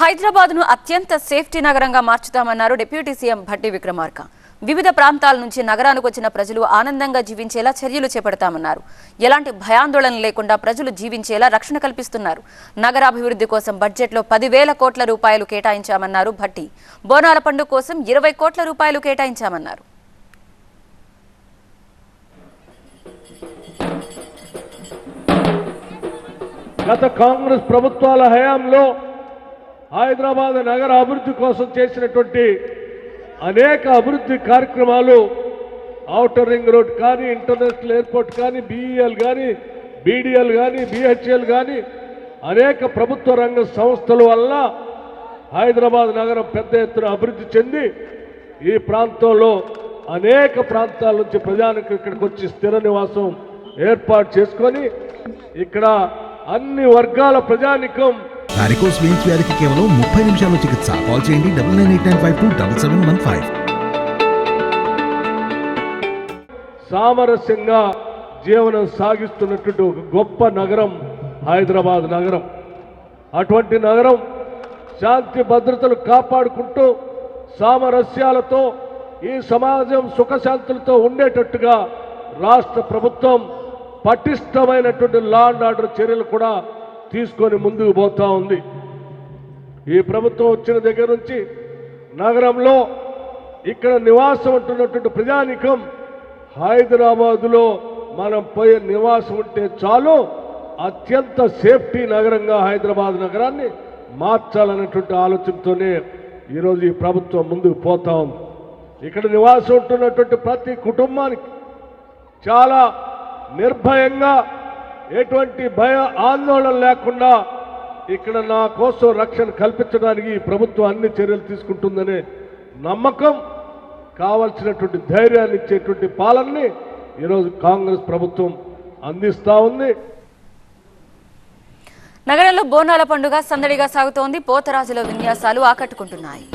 హైదరాబాద్ను అత్యంత సేఫ్టీ నగరంగా మార్చుతామన్నారు డిప్యూటీ సీఎం భట్టి విక్రమార్క. వివిధ ప్రాంతాల నుంచి నగరానికి వచ్చిన ప్రజలు ఆనందంగా జీవించేలా చర్యలు చేపడతామన్నారు. ఎలాంటి భయాందోళన లేకుండా ప్రజలు జీవించేలా రక్షణ కల్పిస్తున్నారు. నగరాభివృద్ధి కోసం బడ్జెట్లో పదివేల కోట్ల రూపాయలు కేటాయించామన్నారు భట్టి. బోనాల పండుగ కోసం ఇరవై కోట్ల రూపాయలు కేటాయించామన్నారు. గత కాంగ్రెస్ ప్రభుత్వాల హయాంలో హైదరాబాద్ నగర అభివృద్ధి కోసం చేసినటువంటి అనేక అభివృద్ధి కార్యక్రమాలు ఔటర్ రింగ్ రోడ్ కానీ ఇంటర్నేషనల్ ఎయిర్పోర్ట్ కానీ బీఈఎల్ కానీ బీడీఎల్ కానీ బిహెచ్ఎల్ కానీ అనేక ప్రభుత్వ రంగ సంస్థల వల్ల హైదరాబాద్ నగరం పెద్ద ఎత్తున అభివృద్ధి చెంది ఈ ప్రాంతంలో అనేక ప్రాంతాల నుంచి ప్రజానికి ఇక్కడికి వచ్చి స్థిర నివాసం ఏర్పాటు చేసుకొని ఇక్కడ అన్ని వర్గాల ప్రజానికం వారికోస్ వెయిన్స్ వ్యాధికి కేవలం ముప్పై నిమిషాల్లో చికిత్స. కాల్ చేయండి double nine eight nine five two double seven one five. సామరస్యంగా జీవనం సాగిస్తున్నటువంటి ఒక గొప్ప నగరం హైదరాబాద్ నగరం. అటువంటి నగరం శాంతి భద్రతలు కాపాడుకుంటూ సామరస్యాలతో ఈ సమాజం సుఖశాంతులతో ఉండేటట్టుగా రాష్ట్ర ప్రభుత్వం పటిష్టమైనటువంటి లా అండ్ ఆర్డర్ చర్యలు కూడా తీసుకొని ముందుకు పోతా ఉంది. ఈ ప్రభుత్వం వచ్చిన దగ్గర నుంచి నగరంలో ఇక్కడ నివాసం ఉంటున్నటువంటి ప్రజానికం హైదరాబాదులో మనం పోయే నివాసం ఉంటే చాలు అత్యంత సేఫ్టీ నగరంగా హైదరాబాద్ నగరాన్ని మార్చాలనేటువంటి ఆలోచనతోనే ఈరోజు ఈ ప్రభుత్వం ముందుకు పోతా ఉంది. ఇక్కడ నివాసం ఉంటున్నటువంటి ప్రతి కుటుంబానికి చాలా నిర్భయంగా ఎటువంటి భయ ఆందోళన లేకుండా ఇక్కడ నా కోసం రక్షణ కల్పించడానికి ప్రభుత్వం అన్ని చర్యలు తీసుకుంటుందనే నమ్మకం కావలసినటువంటి ధైర్యాన్ని ఇచ్చేటువంటి పాలనని ఈరోజు కాంగ్రెస్ ప్రభుత్వం అందిస్తా ఉంది. నగరంలో బోనాల పండుగ సందడిగా సాగుతోంది. పోతరాజుల విన్యాసాలు ఆకట్టుకుంటున్నాయి.